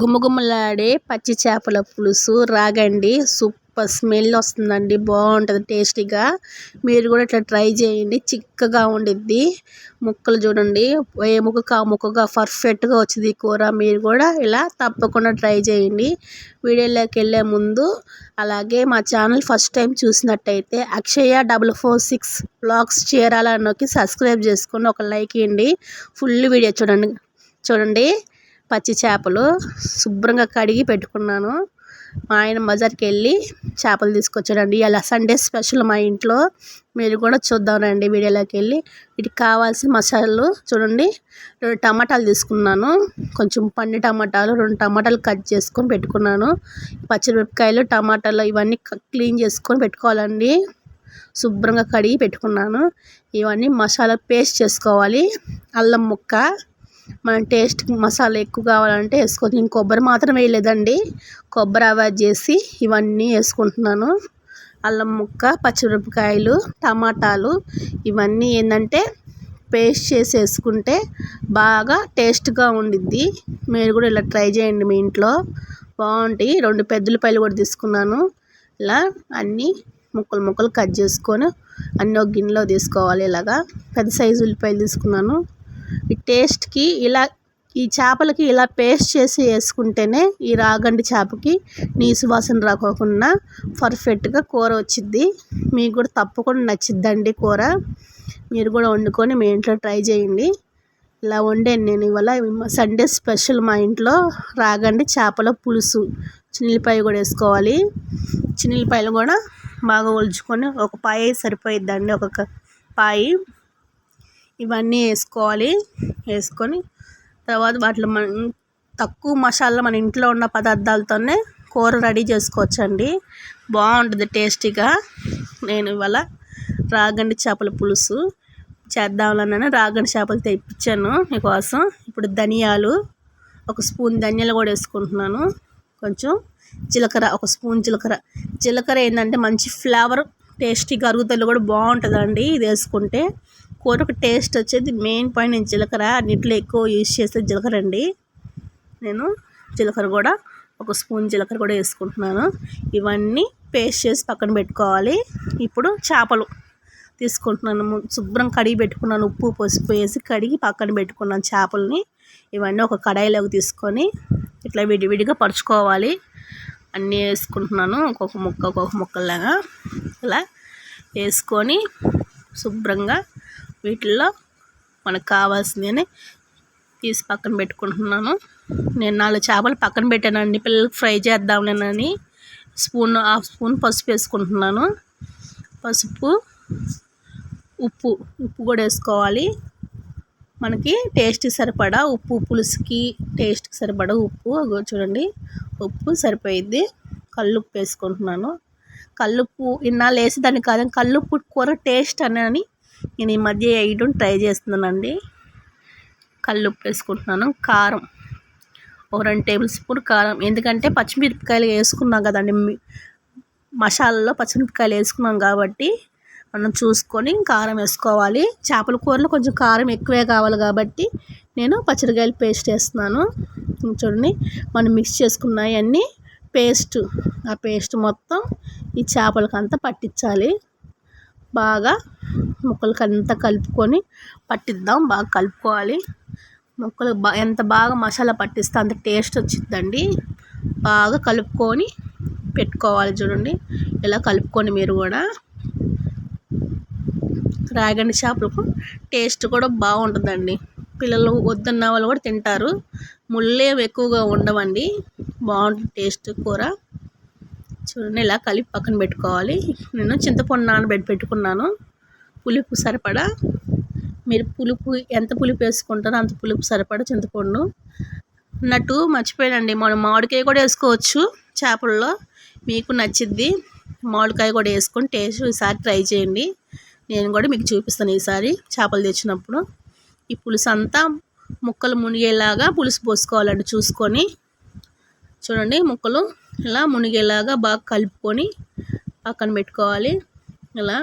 గుమగుమలాడే పచ్చి చేపల పులుసు రాగండి. సూపర్ స్మెల్ వస్తుందండి. బాగుంటుంది టేస్టీగా. మీరు కూడా ఇట్లా ట్రై చేయండి. చిక్కగా ఉండిద్ది. ముక్కలు చూడండి. ఏ ముక్కకు ఆ ముక్కగా పర్ఫెక్ట్గా వచ్చింది కూర. మీరు కూడా ఇలా తప్పకుండా ట్రై చేయండి. వీడియోలోకి వెళ్ళే ముందు అలాగే మా ఛానల్ ఫస్ట్ టైం చూసినట్టయితే Akshaya double four six vlogs చేరాలన్నోకి subscribe చేసుకొని ఒక లైక్ ఇవ్వండి ఫుల్ వీడియో చూడండి. చూడండి. పచ్చి చేపలు శుభ్రంగా కడిగి పెట్టుకున్నాను. మా ఆయన బజార్కి వెళ్ళి చేపలు తీసుకొచ్చాడండి. ఇలా సండే స్పెషల్ మా ఇంట్లో. మీరు కూడా చూద్దాం రండి వీడియోలోకి వెళ్ళి. వీటికి కావాల్సిన మసాలాలు చూడండి. రెండు టమాటాలు తీసుకున్నాను. కొంచెం పండి టమాటాలు రెండు టమాటాలు కట్ చేసుకొని పెట్టుకున్నాను. పచ్చిమిరపకాయలు టమాటాలు ఇవన్నీ క్లీన్ చేసుకొని పెట్టుకోవాలండి. శుభ్రంగా కడిగి పెట్టుకున్నాను. ఇవన్నీ మసాలా పేస్ట్ చేసుకోవాలి. అల్లం ముక్క మనం టేస్ట్ మసాలా ఎక్కువ కావాలంటే వేసుకోవచ్చు. నేను కొబ్బరి మాత్రం వేయలేదండి. కొబ్బరి అవాయిడ్ చేసి ఇవన్నీ వేసుకుంటున్నాను. అల్లం ముక్క పచ్చిమిరపకాయలు టమాటాలు ఇవన్నీ ఏంటంటే పేస్ట్ చేసి వేసుకుంటే బాగా టేస్ట్గా ఉండిద్ది. మీరు కూడా ఇలా ట్రై చేయండి మీ ఇంట్లో. బాగుంటాయి రెండు పెద్ద ఉల్లిపాయలు కూడా తీసుకున్నాను. ఇలా అన్నీ ముక్కలు ముక్కలు కట్ చేసుకొని అన్నీ ఒక గిన్నెలో తీసుకోవాలి ఇలాగా. పెద్ద సైజు ఉల్లిపాయలు తీసుకున్నాను. ఈ టేస్ట్కి ఇలా ఈ చేపలకి ఇలా పేస్ట్ చేసి వేసుకుంటేనే ఈ రాగండి చేపకి నీసు వాసన రాకోకుండా పర్ఫెక్ట్గా కూర వచ్చిద్ది. మీకు కూడా తప్పకుండా నచ్చిద్దండి కూర. మీరు కూడా వండుకొని మీ ఇంట్లో ట్రై చేయండి. ఇలా వండాను నేను ఇవాళ సండే స్పెషల్ మా ఇంట్లో రాగండి చేపల పులుసు. చిన్నపాయ కూడా వేసుకోవాలి. చిన్నపాయలు కూడా బాగా ఒలుచుకొని ఒక పాయ సరిపోయిద్దండి. ఒక పాయి. ఇవన్నీ వేసుకోవాలి. వేసుకొని తర్వాత వాటిలో మన తక్కువ మసాలా మన ఇంట్లో ఉన్న పదార్థాలతోనే కూర రెడీ చేసుకోవచ్చండి. బాగుంటుంది టేస్టీగా. నేను ఇవాళ రాగండి చేపల పులుసు చేద్దామని రాగండి చేపలు తెప్పించాను మీకోసం. ఇప్పుడు ధనియాలు ఒక స్పూన్ ధనియాలు కూడా వేసుకుంటున్నాను. కొంచెం జీలకర్ర ఒక స్పూన్ జీలకర్ర. జీలకర్ర ఏంటంటే మంచి ఫ్లేవర్ టేస్టీగా అరుగుదల కూడా బాగుంటుందండి ఇది వేసుకుంటే. కూరకు టేస్ట్ వచ్చేది. మెయిన్ పాయింట్ నేను జీలకర్ర అన్నింటిలో ఎక్కువ యూజ్ చేస్తే జీలకర్ర అండి. నేను జీలకర్ర కూడా ఒక స్పూన్ జీలకర్ర కూడా వేసుకుంటున్నాను. ఇవన్నీ పేస్ట్ చేసి పక్కన పెట్టుకోవాలి. ఇప్పుడు చేపలు తీసుకుంటున్నాను. శుభ్రం కడిగి పెట్టుకున్నాను. ఉప్పు పసుపు వేసి కడిగి పక్కన పెట్టుకున్నాను చేపలని. ఇవన్నీ ఒక కడాయిలోకి తీసుకొని ఇట్లా విడివిడిగా పరుచుకోవాలి. అన్నీ వేసుకుంటున్నాను. ఒక్కొక్క ముక్క ఒక్కొక్క ముక్కలాగా ఇలా వేసుకొని శుభ్రంగా వీటిల్లో మనకు కావాల్సిందని తీసి పక్కన పెట్టుకుంటున్నాను. నేను నాలుగు చేపలు పక్కన పెట్టానండి. పిల్లలకి ఫ్రై చేద్దాంలేనని స్పూన్ హాఫ్ స్పూన్ పసుపు వేసుకుంటున్నాను. పసుపు ఉప్పు ఉప్పు కూడా వేసుకోవాలి. మనకి టేస్ట్ సరిపడా ఉప్పు పులుసుకి టేస్ట్కి సరిపడా ఉప్పు. చూడండి ఉప్పు సరిపోయిద్ది కల్లుప్పు వేసుకుంటున్నాను. కల్లుప్పు ఇన్నాళ్ళు వేసేదాన్ని కాదని కల్లుప్పు కూర టేస్ట్ అని నేను ఈ మధ్య వేయడం ట్రై చేస్తున్నానండి. కల్లుప్పు వేసుకుంటున్నాను. కారం. ఒక రెండు టేబుల్ స్పూన్ కారం. ఎందుకంటే పచ్చిమిరపకాయలు వేసుకున్నాం కదండి. మసాలాలో పచ్చిమిరపకాయలు వేసుకున్నాం కాబట్టి మనం చూసుకొని కారం వేసుకోవాలి. చేపల కూరలో కొంచెం కారం ఎక్కువే కావాలి కాబట్టి నేను పచ్చిమిరకాయలు పేస్ట్ వేస్తున్నాను. చూడండి. మనం మిక్స్ చేసుకున్నాయన్నీ పేస్ట్. ఆ పేస్ట్ మొత్తం ఈ చేపలకంతా పట్టించాలి. బాగా ముక్కలకి అంతా కలుపుకొని పట్టిద్దాం బాగా కలుపుకోవాలి. ముక్కలు బా ఎంత బాగా మసాలా పట్టిస్తే అంత టేస్ట్ వచ్చిందండి బాగా కలుపుకొని పెట్టుకోవాలి చూడండి. ఇలా కలుపుకొని మీరు కూడా. రాగండి చేపలకు టేస్ట్ కూడా బాగుంటుందండి. పిల్లలు వద్దన్న వాళ్ళు కూడా తింటారు. ముళ్ళే ఎక్కువగా ఉండవండి. బాగుంటుంది టేస్ట్ కూర. చూడండి ఇలా కలిపి పక్కన పెట్టుకోవాలి. నేను చింతపండు నానబెట్టి పెట్టుకున్నాను. పులుపు సరిపడా? మీరు పులుపు ఎంత పులుపు వేసుకుంటారో అంత పులుపు సరిపడా చింతపండు? అన్నట్టు మర్చిపోయానండి. మనం మామిడికాయ కూడా వేసుకోవచ్చు చేపల్లో. మీకు నచ్చిద్ది మామిడికాయ కూడా వేసుకొని టేస్ట్ ఈసారి ట్రై చేయండి. నేను కూడా మీకు చూపిస్తాను ఈసారి చేపలు తెచ్చినప్పుడు. ఈ పులుసు అంతా ముక్కలు మునిగేలాగా పులుసు పోసుకోవాలండి చూసుకొని. చూడండి ముక్కలు ఇలా మునిగేలాగా బాగా కలుపుకొని పక్కన పెట్టుకోవాలి. ఇలా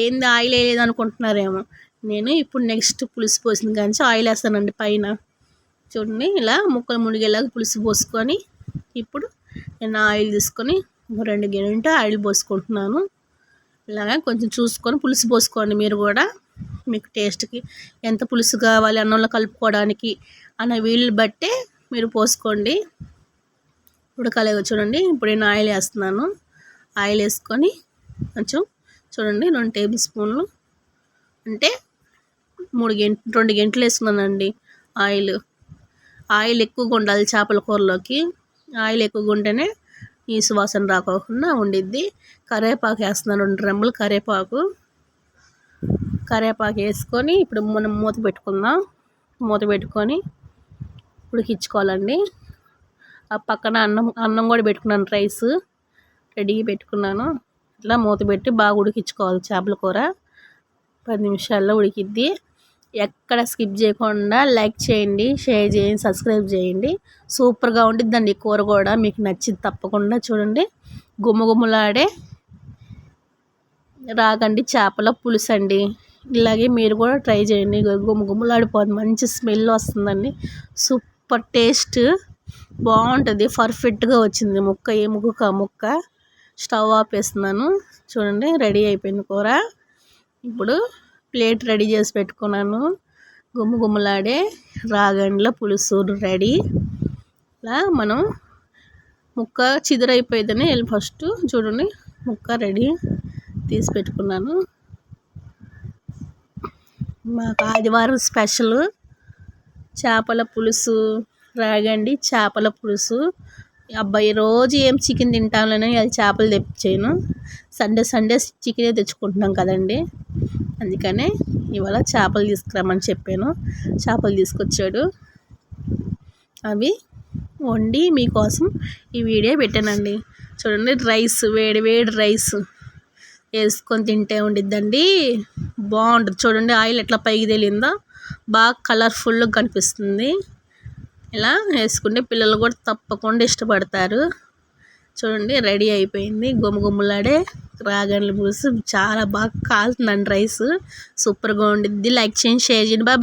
ఏంది ఆయిల్ వేయలేదు అనుకుంటున్నారేమో నేను ఇప్పుడు నెక్స్ట్ పులుసు పోసిన కానీ ఆయిల్ వేస్తానండి పైన. చూడండి ఇలా ముక్కలు మునిగేలాగా పులుసు పోసుకొని ఇప్పుడు నేను ఆయిల్ తీసుకొని రెండు గిన్నెంటే ఆయిల్ పోసుకుంటున్నాను. ఇలాగా కొంచెం చూసుకొని పులుసు పోసుకోండి మీరు కూడా. మీకు టేస్ట్కి ఎంత పులుసు కావాలి అన్నంలో కలుపుకోవడానికి అన్న వీళ్ళు బట్టే మీరు పోసుకోండి. ఉడకాలేగా చూడండి ఇప్పుడు నేను ఆయిల్ వేస్తున్నాను. ఆయిల్ వేసుకొని కొంచెం చూడండి రెండు టేబుల్ స్పూన్లు. అంటే మూడు గంట రెండు గంటలు వేసుకున్నానండి ఆయిల్. ఆయిల్ ఎక్కువగా ఉండాలి చేపల కూరలోకి. ఆయిల్ ఎక్కువగా ఉంటేనే ఈ సువాసన రాకోకుండా ఉండిద్ది. కరివేపాకు వేస్తున్నాను రెండు రెమ్మలు కరివేపాకు. కరివేపాకు వేసుకొని ఇప్పుడు మనం మూత పెట్టుకుందాం. మూత పెట్టుకొని ఉడికించుకోవాలండి ఆ పక్కన అన్నం అన్నం కూడా పెట్టుకున్నాను రైస్. రెడీ పెట్టుకున్నాను. ఇట్లా మూత పెట్టి బాగా ఉడికించుకోవాలి చేపల కూర. పది నిమిషాల్లో ఉడికిద్ది. ఎక్కడ స్కిప్ చేయకుండా లైక్ చేయండి షేర్ చేయండి సబ్స్క్రైబ్ చేయండి. సూపర్గా ఉండిద్దండి కూర కూడా. మీకు నచ్చింది తప్పకుండా చూడండి. గుమ్మగుమ్మలాడే రాగండి చేపల పులుసు అండి ఇలాగే మీరు కూడా ట్రై చేయండి. గుమ్మగుమ్మలాడిపోతుంది మంచి స్మెల్ వస్తుందండి. Super taste. బాగుంటుంది. పర్ఫెక్ట్గా వచ్చింది. ముక్క ఏ ముక్క ముక్క. స్టవ్ ఆపేస్తున్నాను. చూడండి రెడీ అయిపోయింది కూర. ఇప్పుడు ప్లేట్ రెడీ చేసి పెట్టుకున్నాను. గుమ్ము గుమ్మలాడే రాగండ్ల పులుసు రెడీ. ఇలా మనం ముక్క చిదురైపోయిందని వెళ్ళి ఫస్ట్ చూడండి ముక్క రెడీ తీసి పెట్టుకున్నాను. మాకు ఆదివారం స్పెషల్ చేపల పులుసు రాగండి చేపల పులుసు. అబ్బాయి రోజు ఏం చికెన్ తింటాంలేని అది చేపలు తెప్పించాను. సండే సండే చికెనే తెచ్చుకుంటున్నాం కదండి. అందుకనే ఇవాళ చేపలు తీసుకురమ్మని చెప్పాను. చేపలు తీసుకొచ్చాడు. అవి వండి మీకోసం ఈ వీడియో పెట్టానండి. చూడండి రైస్ వేడి వేడి రైస్ వేసుకొని తింటే ఉండిద్దండి. బాగుంటుంది. చూడండి ఆయిల్ ఎట్లా పైకి తేలిందో. బాగా కలర్ఫుల్గా కనిపిస్తుంది. ఇలా వేసుకుంటే పిల్లలు కూడా తప్పకుండా ఇష్టపడతారు. చూడండి రెడీ అయిపోయింది. గుమ్మగుమ్మలాడే రాగన్లు పులుసు. చాలా బాగా కాలుతుందండి రైస్. సూపర్గా ఉండిద్ది. లైక్ చేయండి షేర్ చేయండి. బాయ్.